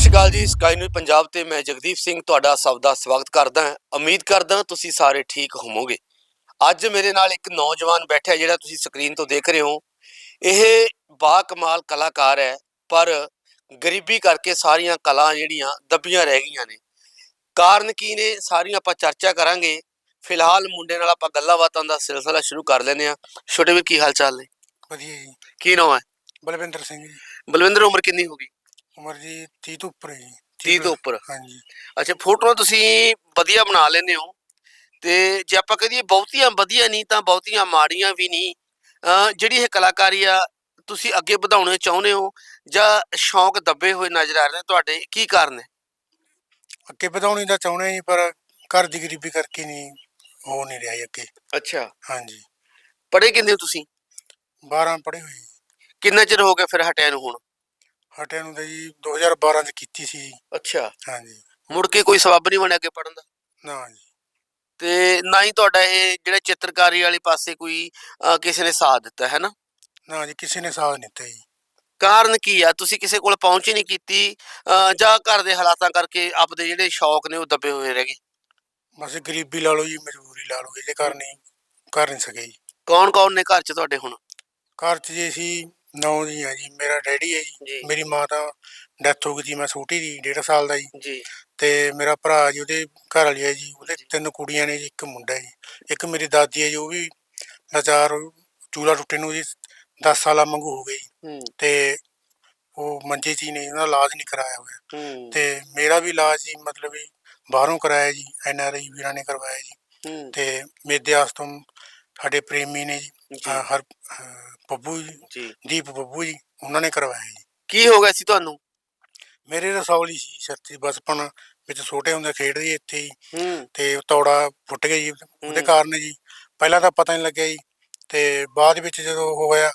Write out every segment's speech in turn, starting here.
ਸਤਿ ਸ਼੍ਰੀ ਅਕਾਲ ਜੀ sky news Punjab ਤੇ ਮੈਂ ਜਗਦੀਪ ਸਿੰਘ ਤੁਹਾਡਾ ਸਭ ਦਾ ਸਵਾਗਤ ਕਰਦਾ ਹਾਂ। ਉਮੀਦ ਕਰਦਾ ਤੁਸੀਂ ਸਾਰੇ ਠੀਕ ਹੋਵੋਗੇ। ਅੱਜ ਮੇਰੇ ਨਾਲ ਇੱਕ ਨੌਜਵਾਨ ਬੈਠਾ ਜਿਹੜਾ ਤੁਸੀਂ ਸਕਰੀਨ ਤੋਂ ਦੇਖ ਰਹੇ ਹੋ। ਇਹ ਬਾ ਕਮਾਲ ਕਲਾਕਾਰ ਹੈ ਪਰ ਗਰੀਬੀ ਕਰਕੇ ਸਾਰੀਆਂ ਕਲਾ ਜਿਹੜੀਆਂ ਦੱਬੀਆਂ ਰਹਿ ਗਈਆਂ ਨੇ। ਕਾਰਨ ਕੀ ਨੇ ਸਾਰੀਆਂ ਆਪਾਂ ਚਰਚਾ ਕਰਾਂਗੇ। ਫਿਲਹਾਲ ਮੁੰਡੇ ਨਾਲ ਆਪਾਂ ਗੱਲਾਂ ਬਾਤਾਂ ਦਾ ਸਿਲਸਿਲਾ ਸ਼ੁਰੂ ਕਰ ਲੈਂਦੇ ਆ ਛੋਟੇ ਵੀਰ ਕੀ ਹਾਲ ਚਾਲ ਨੇ? ਵਧੀਆ ਜੀ। ਕੀ ਨਾਮ ਹੈ? ਬਲਵਿੰਦਰ ਸਿੰਘ ਜੀ। ਬਲਵਿੰਦਰ ਉਮਰ ਕਿੰਨੀ ਹੋ ਗਈ? ਉਮਰ ਜੀ 30 ਤੋਂ ਉੱਪਰ ਹੈ ਜੀ। 30 ਤੋਂ ਉੱਪਰ। ਹਾਂਜੀ। ਅੱਛਾ ਫੋਟੋਆਂ ਤੁਸੀਂ ਵਧੀਆ ਬਣਾ ਲੈਂਦੇ ਹੋ। ਤੇ ਜੇ ਆਪਾਂ ਕਹੀਏ ਬਹੁਤੀਆਂ ਵਧੀਆ ਨਹੀਂ ਤਾਂ ਬਹੁਤੀਆਂ ਮਾੜੀਆਂ ਵੀ ਨਹੀਂ। ਜਿਹੜੀ ਇਹ ਕਲਾਕਾਰੀ ਆ ਤੁਸੀਂ ਅੱਗੇ ਵਧਾਉਣੇ ਚਾਹੁੰਦੇ ਹੋ ਜਾਂ ਸ਼ੌਂਕ ਦੱਬੇ ਹੋਏ ਨਜ਼ਰ ਆ ਰਹੇ ਨੇ ਤੁਹਾਡੇ ਕੀ ਕਾਰਨ ਹੈ ਅੱਗੇ ਵਧਾਉਣੀ ਤਾਂ ਚਾਹੁੰਦੇ ਜੀ ਪਰ ਘਰ ਦੀ ਗਰੀਬੀ ਕਰਕੇ ਨਹੀਂ ਹੋ ਨਹੀਂ ਰਿਹਾ ਜੀ ਅੱਗੇ। ਅੱਛਾ। ਹਾਂਜੀ। ਪੜ੍ਹੇ ਕਿੰਨੇ ਹੋ ਤੁਸੀਂ? 12 ਪੜ੍ਹੇ ਹੋਏ। ਕਿੰਨਾ ਚਿਰ ਹੋ ਗਿਆ ਫਿਰ ਹਟਿਆ ਨੂੰ ਹੁਣ? ਹਟਿਆਂ ਨੂੰ ਤਾਂ ਜੀ 2012 ਚ ਕੀਤੀ ਸੀ ਜੀ। ਅੱਛਾ। ਹਾਂਜੀ। ਮੁੜ ਕੇ ਕੋਈ ਸਬੱਬ ਨਹੀਂ ਬਣਿਆ ਅੱਗੇ ਪੜਨ ਦਾ? ਨਾ ਜੀ। ਤੇ ਨਾ ਹੀ ਤੁਹਾਡਾ ਇਹ ਜਿਹੜਾ ਚਿੱਤਰਕਾਰੀ ਵਾਲੇ ਪਾਸੇ ਕੋਈ ਅਹ, ਕਿਸੇ ਨੇ ਸਾਥ ਦਿੱਤਾ ਹੈ ਨਾ? ਨਾ ਜੀ ਕਿਸੇ ਨੇ ਸਾਥ ਨਹੀਂ ਦਿੱਤਾ ਜੀ। ਕਾਰਨ ਕੀ ਆ? ਤੁਸੀਂ ਕਿਸੇ ਕੋਲ ਪਹੁੰਚ ਹੀ ਨਹੀਂ ਕੀਤੀ ਅਹ ਜਾਂ ਘਰ ਦੇ ਹਾਲਾਤਾਂ ਕਰਕੇ ਆਪਦੇ ਜਿਹੜੇ ਸ਼ੌਕ ਨੇ ਉਹ ਦੱਬੇ ਹੋਏ ਰਹਿ ਗਏ? ਬਸ ਗਰੀਬੀ ਲਾ ਲਓ ਜੀ ਮਜਬੂਰੀ ਲਾ ਲਓ ਇਹਦੇ ਕਾਰਨ ਹੀ ਕਰ ਨਹੀਂ ਸਕੇ ਜੀ। ਕੌਣ ਕੌਣ ਨੇ ਘਰ 'ਚ ਤੁਹਾਡੇ ਹੁਣ? ਘਰ 'ਚ ਜੀ ਅਸੀਂ ਨੌ ਜੀ ਆ ਜੀ ਮੇਰਾ ਡੈਡੀ ਹੈ ਜੀ। ਜੀ। ਮੇਰੀ ਮਾਂ ਤਾਂ ਡੈਥ ਹੋ ਗਈ ਸੀ ਮੈਂ ਛੋਟੀ ਦੀ 1.5 ਸਾਲ ਦਾ ਜੀ। ਜੀ। ਤੇ ਮੇਰਾ ਭਰਾ ਜੀ ਉਹਦੇ ਘਰ ਵਾਲੀ ਹੈ ਜੀ ਉਹਦੇ ਤਿੰਨ ਕੁੜੀਆਂ ਨੇ ਜੀ ਇੱਕ ਮੁੰਡਾ ਜੀ। ਇੱਕ ਮੇਰੀ ਦਾਦੀ ਹੈ ਜੀ ਉਹ ਵੀ ਲਾਚਾਰ ਚੂਲਾ ਟੁੱਟੇ ਨੂੰ ਜੀ 10 ਸਾਲਾਂ ਵਾਂਗੂ ਹੋ ਗਈ ਹੂੰ। ਤੇ ਉਹ ਮੰਜੇ 'ਚ ਹੀ ਨੇ ਉਹਨਾਂ ਦਾ ਇਲਾਜ ਨਹੀਂ ਕਰਾਇਆ ਹੋਇਆ। ਹੂੰ। ਤੇ ਮੇਰਾ ਵੀ ਇਲਾਜ ਜੀ ਮਤਲਬ ਵੀ ਬਾਹਰੋਂ ਕਰਾਇਆ ਜੀ ਐਨ ਆਰ ਆਈ ਵੀਰਾਂ ਨੇ ਕਰਵਾਇਆ ਜੀ। ਹੂੰ। ਤੇ ਮੇਦਿਆਸ ਤੋਂ ਸਾਡੇ ਪ੍ਰੇਮੀ ਨੇ ਜੀ ਜੀ। ਅਹ ਹਰ ਅਹ ਬੱਬੂ ਜੀ ਜੀ। ਦੀਪ ਬੱਬੂ ਜੀ ਉਹਨਾਂ ਨੇ ਕਰਵਾਇਆ ਜੀ। ਕੀ ਹੋ ਗਿਆ ਸੀ ਤੁਹਾਨੂੰ? ਮੇਰੇ ਰਸੌਲੀ ਸੀ ਸੱਚੀ ਬਚਪਨ ਵਿੱਚ ਛੋਟੇ ਹੁੰਦੇ ਖੇਡਦੇ ਇੱਥੇ ਹੀ ਹੂੰ। ਤੇ ਤੌੜਾ ਫੁੱਟ ਗਿਆ ਜੀ ਉਹਦੇ ਹੂੰ। ਕਾਰਨ ਜੀ। ਪਹਿਲਾਂ ਤਾਂ ਪਤਾ ਨਹੀਂ ਲੱਗਿਆ ਜੀ। ਤੇ ਬਾਅਦ ਵਿੱਚ ਜਦੋਂ ਉਹ ਹੋਇਆ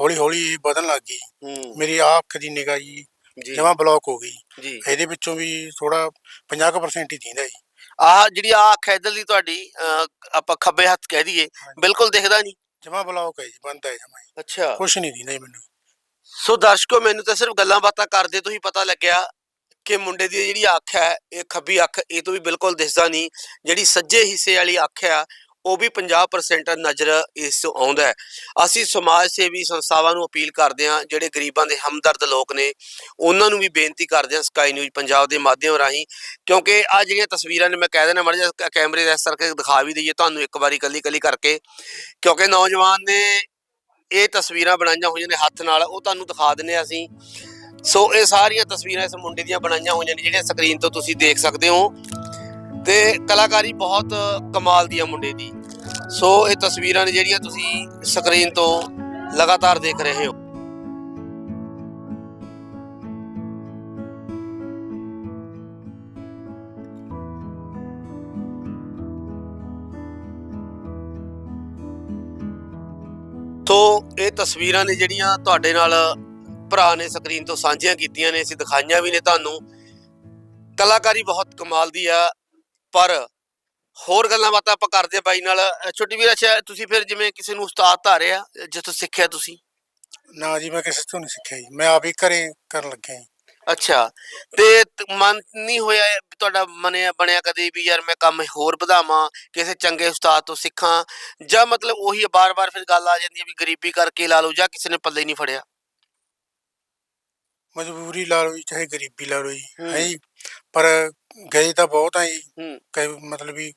ਹੌਲੀ ਹੌਲੀ ਵਧਣ ਲੱਗ ਗਈ ਹੂੰ। ਮੇਰੀ ਆਹ ਅੱਖ ਦੀ ਨਿਗਾਹ ਜੀ ਜੀ। ਜਮਾਂ ਬਲੌਕ ਹੋ ਗਈ ਜੀ। ਇਹਦੇ ਵਿੱਚੋਂ ਵੀ ਥੋੜਾ 50% ਹੀ ਦਿੰਦਾ ਜੀ। ਆਹ ਜਿਹੜੀ ਆ ਅੱਖ ਇਧਰ ਦੀ ਤੁਹਾਡੀ ਅਹ, ਆਪਾਂ ਖੱਬੇ ਹੱਥ ਕਹਿ ਦਈਏ ਬਿਲਕੁਲ ਦਿਖਦਾ ਨਹੀਂ? ਜਮਾਂ ਬਲੌਕ ਹੈ ਜੀ ਬੰਦ ਹੈ ਜਮਾਂ। ਅੱਛਾ। ਕੁਛ ਨਹੀਂ ਦਿੰਦਾ ਜੀ ਮੈਨੂੰ। ਸੋ ਦਰਸ਼ਕੋ ਮੈਨੂੰ ਤਾਂ ਸਿਰਫ ਗੱਲਾਂ ਬਾਤਾਂ ਕਰਦੇ ਤੋਂ ਹੀ ਪਤਾ ਲੱਗਿਆ ਕਿ ਮੁੰਡੇ ਦੀ ਜਿਹੜੀ ਅੱਖ ਹੈ ਇਹ ਖੱਬੀ ਅੱਖ ਇਹ ਤੋਂ ਵੀ ਬਿਲਕੁਲ ਦਿਸਦਾ ਨਹੀਂ। ਜਿਹੜੀ ਸੱਜੇ ਹਿੱਸੇ ਵਾਲੀ ਅੱਖ ਆ ਉਹ ਵੀ 50% ਨਜ਼ਰ ਇਸ ਤੋਂ ਆਉਂਦਾ ਹੈ। ਅਸੀਂ ਸਮਾਜ ਸੇਵੀ ਸੰਸਥਾਵਾਂ ਨੂੰ ਅਪੀਲ ਕਰਦੇ ਹਾਂ, ਜਿਹੜੇ ਗਰੀਬਾਂ ਦੇ ਹਮਦਰਦ ਲੋਕ ਨੇ, ਉਹਨਾਂ ਨੂੰ ਵੀ ਬੇਨਤੀ ਕਰਦੇ ਹਾਂ ਸਕਾਈ ਨਿਊਜ਼ ਪੰਜਾਬ ਦੇ ਮਾਧਿਅਮ ਰਾਹੀਂ, ਕਿਉਂਕਿ ਆ ਜਿਹੜੀਆਂ ਤਸਵੀਰਾਂ ਨੇ, ਮੈਂ ਕਹਿ ਦੇਣਾ ਮੜ ਜਾ ਕੈਮਰੇ ਦੇ ਇਸ ਕਰਕੇ ਦਿਖਾ ਵੀ ਦਈਏ ਤੁਹਾਨੂੰ ਇੱਕ ਵਾਰੀ ਕੱਲੀ ਕੱਲੀ ਕਰਕੇ, ਕਿਉਂਕਿ ਨੌਜਵਾਨ ਨੇ ਇਹ ਤਸਵੀਰਾਂ ਬਣਾਈਆਂ ਹੋਈਆਂ ਨੇ ਹੱਥ ਨਾਲ, ਉਹ ਤੁਹਾਨੂੰ ਦਿਖਾ ਦਿੰਨੇ ਆ ਅਸੀਂ। ਸੋ ਇਹ ਸਾਰੀਆਂ ਤਸਵੀਰਾਂ ਇਸ ਮੁੰਡੇ ਦੀਆਂ ਬਣਾਈਆਂ ਹੋਈਆਂ ਨੇ, ਜਿਹੜੀਆਂ ਸਕਰੀਨ ਤੋਂ ਤੁਸੀਂ ਦੇਖ ਸਕਦੇ ਹੋ। ਤੇ ਕਲਾਕਾਰੀ ਬਹੁਤ ਕਮਾਲ ਦੀ ਆ ਮੁੰਡੇ ਦੀ। ਸੋ ਇਹ ਤਸਵੀਰਾਂ ਨੇ ਜਿਹੜੀਆਂ ਤੁਸੀਂ ਸਕਰੀਨ ਤੋਂ ਲਗਾਤਾਰ ਦੇਖ ਰਹੇ ਹੋ। ਤੋ ਇਹ ਤਸਵੀਰਾਂ ਨੇ ਜਿਹੜੀਆਂ ਤੁਹਾਡੇ ਨਾਲ ਭਰਾ ਨੇ ਸਕਰੀਨ ਤੋਂ ਸਾਂਝੀਆਂ ਕੀਤੀਆਂ ਨੇ, ਅਸੀਂ ਦਿਖਾਈਆਂ ਵੀ ਨੇ ਤੁਹਾਨੂੰ। ਕਲਾਕਾਰੀ ਬਹੁਤ ਕਮਾਲ ਦੀ ਆ। ਪਰ ਹੋਰ ਗੱਲਾਂ ਬਾਤਾਂ ਆਪਾਂ ਕਰਦੇ ਆ ਬਾਈ ਨਾਲ। ਛੋਟੀ ਵੀਰ ਅੱਛਾ ਤੁਸੀਂ ਫਿਰ ਜਿਵੇਂ ਕਿਸੇ ਨੂੰ ਉਸਤਾਦ ਧਾਰਿਆ ਜਿੱਥੋਂ ਸਿੱਖਿਆ ਤੁਸੀਂ? ਨਾ ਜੀ ਮੈਂ ਕਿਸੇ ਤੋਂ ਨਹੀਂ ਸਿੱਖਿਆ ਜੀ। ਮੈਂ ਆਪ ਹੀ ਘਰੇ ਕਰਨ ਲੱਗਿਆ ਜੀ। ਅੱਛਾ ਤੇ ਮਨ ਨਹੀਂ ਹੋਇਆ ਤੁਹਾਡਾ ਮਨਿਆ ਬਣਿਆ ਕਦੇ ਵੀ ਯਾਰ ਮੈਂ ਕੰਮ ਹੋਰ ਵਧਾਵਾਂ ਕਿਸੇ ਚੰਗੇ ਉਸਤਾਦ ਤੋਂ ਸਿੱਖਾਂ? ਜਾਂ ਮਤਲਬ ਉਹੀ ਬਾਰ-ਬਾਰ ਫਿਰ ਗੱਲ ਆ ਜਾਂਦੀ ਹੈ ਵੀ ਗਰੀਬੀ ਕਰਕੇ ਲਾ ਲਓ ਜਾਂ ਕਿਸੇ ਨੇ ਪੱਲੇ ਨਹੀਂ ਫੜਿਆ? ਮਜਬੂਰੀ ਲਾ ਲਓ ਜੀ ਚਾਹੇ ਗਰੀਬੀ ਲਾ ਲਓ ਜੀ। ਹੂੰ। ਪਰ ਗਏ ਤਾਂ ਬਹੁਤ ਆ ਜੀ। ਹੂੰ। ਕਈ ਮਤਲਬ ਵੀ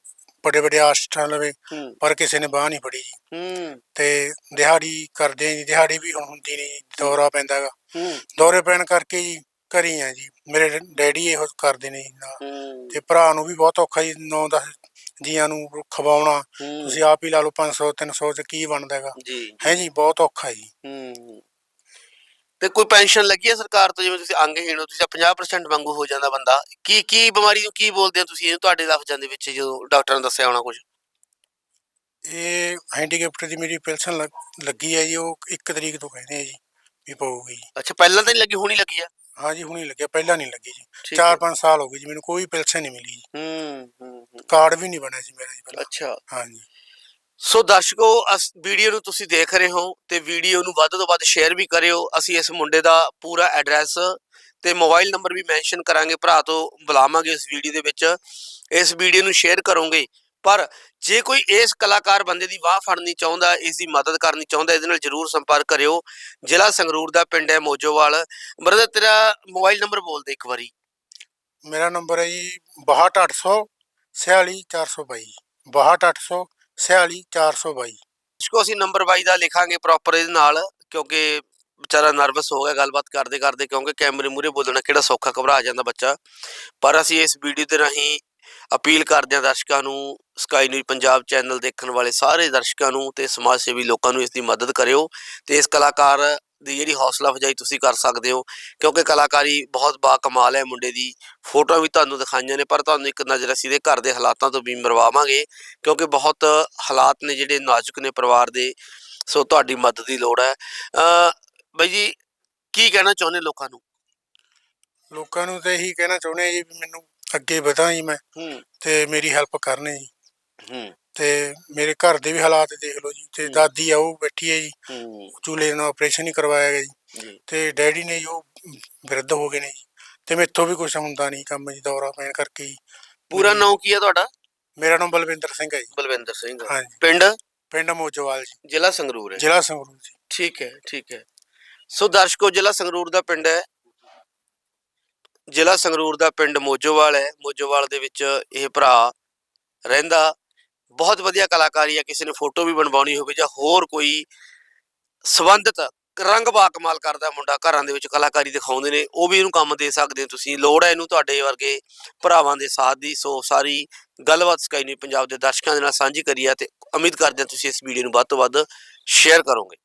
ਵੱਡੇ ਵੱਡੇ ਆਸਟਾਂ ਲਵੇ ਹੂੰ। ਪਰ ਕਿਸੇ ਨੇ ਬਾਹ ਨਹੀਂ ਫੜੀ ਜੀ। ਹੂੰ। ਤੇ ਦਿਹਾੜੀ ਕਰਦੇ ਆ ਜੀ ਦਿਹਾੜੀ ਵੀ ਹੁਣ ਹੁੰਦੀ ਨਹੀਂ ਦੌਰਾ ਪੈਂਦਾ ਗਾ। ਹੂੰ। ਦੌਰੇ ਪੈਣ ਕਰਕੇ ਜੀ ਘਰੀ ਆ ਜੀ ਮੇਰੇ ਡ- ਡੈਡੀ ਇਹੋ ਕਰਦੇ ਨੇ ਜੀ ਨਾਲ। ਹੂੰ। ਤੇ ਭਰਾ ਨੂੰ ਵੀ ਬਹੁਤ ਔਖਾ ਜੀ 9-10 ਜੀਆਂ ਨੂੰ ਖਵਾਉਣਾ। ਤੁਸੀਂ ਆਪ ਹੀ ਲਾ ਲਓ 500 300 ਚ ਕੀ ਬਣਦਾ ਹੈਗਾ ਜੀ। ਹੈ ਜੀ ਬਹੁਤ ਔਖਾ ਜੀ। ਹੂੰ। ਤੇ ਕੋਈ ਪੈਨਸ਼ਨ ਲੱਗੀ ਹੈ ਸਰਕਾਰ ਤੋਂ? ਜਿਵੇਂ ਤੁਸੀਂ ਅੰਗਹੀਣ ਹੋ ਤੁਸੀਂ 50% ਵਾਂਗੂ ਹੋ ਜਾਂਦਾ ਬੰਦਾ। ਕੀ ਕੀ ਬਿਮਾਰੀ ਨੂੰ ਕੀ ਬੋਲਦੇ ਹੋ ਤੁਸੀਂ? ਇਹ ਤੁਹਾਡੇ ਲਫ਼ਜ਼ਾਂ ਦੇ ਵਿੱਚ ਜਦੋਂ ਡਾਕਟਰ ਨੇ ਦੱਸਿਆ ਹੋਣਾ ਕੁਝ। ਇਹ ਹੈਂਡੀਕੈਪਟ ਦੀ ਮੇਰੀ ਪੈਨਸ਼ਨ ਲੱਗ- ਹੈ ਜੀ ਉਹ 1 ਤਰੀਕ ਤੋਂ ਕਹਿੰਦੇ ਆ ਜੀ ਵੀ ਪਊਗੀ ਜੀ। ਅੱਛਾ ਪਹਿਲਾਂ ਤਾਂ ਨਹੀਂ ਲੱਗੀ ਹੁਣੀ ਲੱਗੀ ਆ? ਹਾਂ ਜੀ ਹੁਣੀ ਲੱਗਿਆ ਪਹਿਲਾਂ ਨਹੀਂ ਲੱਗੀ ਜੀ। ਠੀਕ ਹੈ। 4-5 ਸਾਲ ਹੋ ਗਏ ਜੀ ਮੈਨੂੰ ਕੋਈ ਪੈਨਸ਼ਨ ਨਹੀਂ ਮਿਲੀ ਜੀ। ਹੂੰ ਹੂੰ ਹੂੰ। ਕਾਰਡ ਵੀ ਨਹੀਂ ਬਣਿਆ ਸੀ ਮੇਰਾ ਜੀ ਪਹਿਲਾਂ। ਅੱਛਾ। ਹਾਂ ਜੀ। ਸੋ ਦਰਸ਼ਕੋ, ਅਸ, ਵੀਡੀਓ ਨੂੰ ਤੁਸੀਂ ਦੇਖ ਰਹੇ ਹੋ ਤੇ ਵੀਡੀਓ ਨੂੰ ਵੱਧ ਤੋਂ ਵੱਧ ਸ਼ੇਅਰ ਵੀ ਕਰਿਓ। ਅਸੀਂ ਇਸ ਮੁੰਡੇ ਦਾ ਪੂਰਾ ਐਡਰੈਸ ਤੇ ਮੋਬਾਈਲ ਨੰਬਰ ਵੀ ਮੈਂਸ਼ਨ ਕਰਾਂਗੇ। ਭਰਾ ਤੋਂ ਬੁਲਾਵਾਂਗੇ ਇਸ ਵੀਡੀਓ ਦੇ ਵਿੱਚ। ਇਸ ਵੀਡੀਓ ਨੂੰ ਸ਼ੇਅਰ ਕਰੋਗੇ। ਪਰ ਜੇ ਕੋਈ ਇਸ ਕਲਾਕਾਰ ਬੰਦੇ ਦੀ ਵਾਹ ਫੜਨੀ ਚਾਹੁੰਦਾ, ਇਸ ਦੀ ਮਦਦ ਕਰਨੀ ਚਾਹੁੰਦਾ, ਇਹਦੇ ਨਾਲ ਜਰੂਰ ਸੰਪਰਕ ਕਰਿਓ। ਜ਼ਿਲ੍ਹਾ ਸੰਗਰੂਰ ਦਾ ਪਿੰਡ ਹੈ ਮੋਜੋਵਾਲ। ਬਰਦਰ, ਤੇਰਾ ਮੋਬਾਈਲ ਨੰਬਰ ਬੋਲ ਦੇ ਇੱਕ ਵਾਰੀ। ਮੇਰਾ ਨੰਬਰ ਹੈ ਜੀ 62800 46422 62800 46422 ਇਸਕੋ ਅਸੀਂ ਨੰਬਰ ਬਾਈ ਦਾ ਲਿਖਾਂਗੇ ਪ੍ਰੋਪਰ ਇਹਦੇ ਨਾਲ, ਕਿਉਂਕਿ ਵਿਚਾਰਾ ਨਰਵਸ ਹੋ ਗਿਆ ਗੱਲਬਾਤ ਕਰਦੇ ਕਰਦੇ, ਕਿਉਂਕਿ ਕੈਮਰੇ ਮੂਰੇ ਬੋਲਣਾ ਕਿਹੜਾ ਸੌਖਾ ਘਬਰਾ ਜਾਂਦਾ ਬੱਚਾ। ਪਰ ਅਸੀਂ ਇਸ ਵੀਡੀਓ ਦੇ ਰਾਹੀਂ ਅਪੀਲ ਕਰਦੇ ਹਾਂ ਦਰਸ਼ਕਾਂ ਨੂੰ ਸਕਾਈ ਨਿਊਜ਼ ਪੰਜਾਬ ਚੈਨਲ ਦੇਖਣ ਵਾਲੇ ਸਾਰੇ ਦਰਸ਼ਕਾਂ ਨੂੰ ਤੇ ਸਮਾਜ ਸੇਵੀ ਲੋਕਾਂ ਨੂੰ ਇਸ ਦੀ ਮਦਦ ਕਰਿਓ ਤੇ ਇਸ ਕਲਾਕਾਰ ਦੀ ਜਿਹੜੀ ਹੌਸਲਾ ਅਫਜ਼ਾਈ ਤੁਸੀਂ ਕਰ ਸਕਦੇ ਹੋ ਕਿਉਂਕਿ ਕਲਾਕਾਰੀ ਬਹੁਤ ਬਾ ਕਮਾਲ ਹੈ ਮੁੰਡੇ ਦੀ। ਫੋਟੋਆਂ ਵੀ ਤੁਹਾਨੂੰ ਦਿਖਾਈਆਂ ਨੇ ਪਰ ਤੁਹਾਨੂੰ ਇੱਕ ਨਜ਼ਰ ਅਸੀਂ ਦੇ ਘਰ ਦੇ ਹਾਲਾਤਾਂ ਤੋਂ ਵੀ ਮਰਵਾਵਾਂਗੇ ਕਿਉਂਕਿ ਬਹੁਤ ਹਾਲਾਤ ਨੇ ਜਿਹੜੇ ਨਾਜ਼ੁਕ ਨੇ ਪਰਿਵਾਰ ਦੇ ਸੋ ਤੁਹਾਡੀ ਮਦਦ ਦੀ ਲੋੜ ਹੈ। ਅ ਬਾਈ ਜੀ ਕੀ ਕਹਿਣਾ ਚਾਹੁੰਦੇ ਲੋਕਾਂ ਨੂੰ? ਲੋਕਾਂ ਨੂੰ ਤਾਂ ਇਹੀ ਕਹਿਣਾ ਚਾਹੁੰਦੇ ਆ ਜੀ ਵੀ ਮੈਨੂੰ ਅੱਗੇ ਵਧਾਂ ਜੀ ਮੈਂ ਤੇ ਮੇਰੀ ਹੈਲਪ ਕਰਨ ਜੀ। ਹੂੰ। ਤੇ ਮੇਰੇ ਘਰ ਦੇ ਵੀ ਹਾਲਾਤ ਦੇਖ ਲਓ ਜੀ ਤੇ। ਦਾਦੀ ਆ ਉਹ ਬੈਠੀ ਹੈ ਜੀ। ਚੂਲੇ ਨਾਲ ਆਪਰੇਸ਼ਨ ਹੀ ਕਰਵਾਇਆ ਗਿਆ ਜੀ। ਤੇ ਡੈਡੀ ਨੇ ਜੋ ਵਿਰਧ ਹੋ ਗਏ ਨੇ ਜੀ। ਤੇ ਮੈਥੋਂ ਵੀ ਕੁਝ ਹੁੰਦਾ ਨਹੀਂ ਕੰਮ ਜੀ ਦੌਰਾ ਪੈਣ ਕਰਕੇ ਜੀ। ਪੂਰਾ ਨਾਮ ਕੀ ਹੈ ਤੁਹਾਡਾ? ਮੇਰਾ ਨਾਮ ਬਲਵਿੰਦਰ ਸਿੰਘ ਹੈ ਜੀ। ਬਲਵਿੰਦਰ ਸਿੰਘ। ਹਾਂਜੀ। ਪਿੰਡ? ਪਿੰਡ ਮੋਜੋਵਾਲ ਜੀ। ਜ਼ਿਲ੍ਹਾ ਸੰਗਰੂਰ ਹੈ। ਜ਼ਿਲ੍ਹਾ ਸੰਗਰੂਰ ਜੀ। ਠੀਕ ਹੈ ਠੀਕ ਹੈ। ਸੋ ਦਰਸ਼ਕੋ ਜ਼ਿਲ੍ਹਾ ਸੰਗਰੂਰ ਦਾ ਪਿੰਡ ਹੈ। ਜ਼ਿਲ੍ਹਾ ਸੰਗਰੂਰ ਦਾ ਪਿੰਡ ਮੋਜੋਵਾਲ ਹੈ। ਮੋਜੋਵਾਲ ਦੇ ਵਿੱਚ ਇਹ ਭਰਾ ਰਹਿੰਦਾ। ਬਹੁਤ ਵਧੀਆ ਕਲਾਕਾਰੀ ਹੈ ਕਿਸੇ ਨੇ ਫੋਟੋ ਵੀ ਬਣਵਾਉਣੀ ਹੋਵੇ ਜਾਂ ਹੋਰ ਕੋਈ ਸੰਬੰਧਿਤ ਰੰਗ ਬਾ ਕਮਾਲ ਕਰਦਾ ਮੁੰਡਾ ਘਰਾਂ ਦੇ ਵਿੱਚ ਕਲਾਕਾਰੀ ਦਿਖਾਉਂਦੇ ਨੇ, ਉਹ ਵੀ ਇਹਨੂੰ ਕੰਮ ਦੇ ਸਕਦੇ ਹੋ ਤੁਸੀਂ, ਲੋੜ ਹੈ ਇਹਨੂੰ ਤੁਹਾਡੇ ਵਰਗੇ ਭਰਾਵਾਂ ਦੇ ਸਾਥ ਦੀ, ਸੋ ਸਾਰੀ ਗੱਲਬਾਤ ਸਕਾਈ ਨਹੀਂ ਪੰਜਾਬ ਦੇ ਦਰਸ਼ਕਾਂ ਦੇ ਨਾਲ ਸਾਂਝੀ ਕਰੀ ਹੈ ਤੇ ਉਮੀਦ ਕਰਦੇ ਹਾਂ ਤੁਸੀਂ ਇਸ ਵੀਡੀਓ ਨੂੰ ਵੱਧ ਤੋਂ ਵੱਧ ਸ਼ੇਅਰ ਕਰੋਗੇ।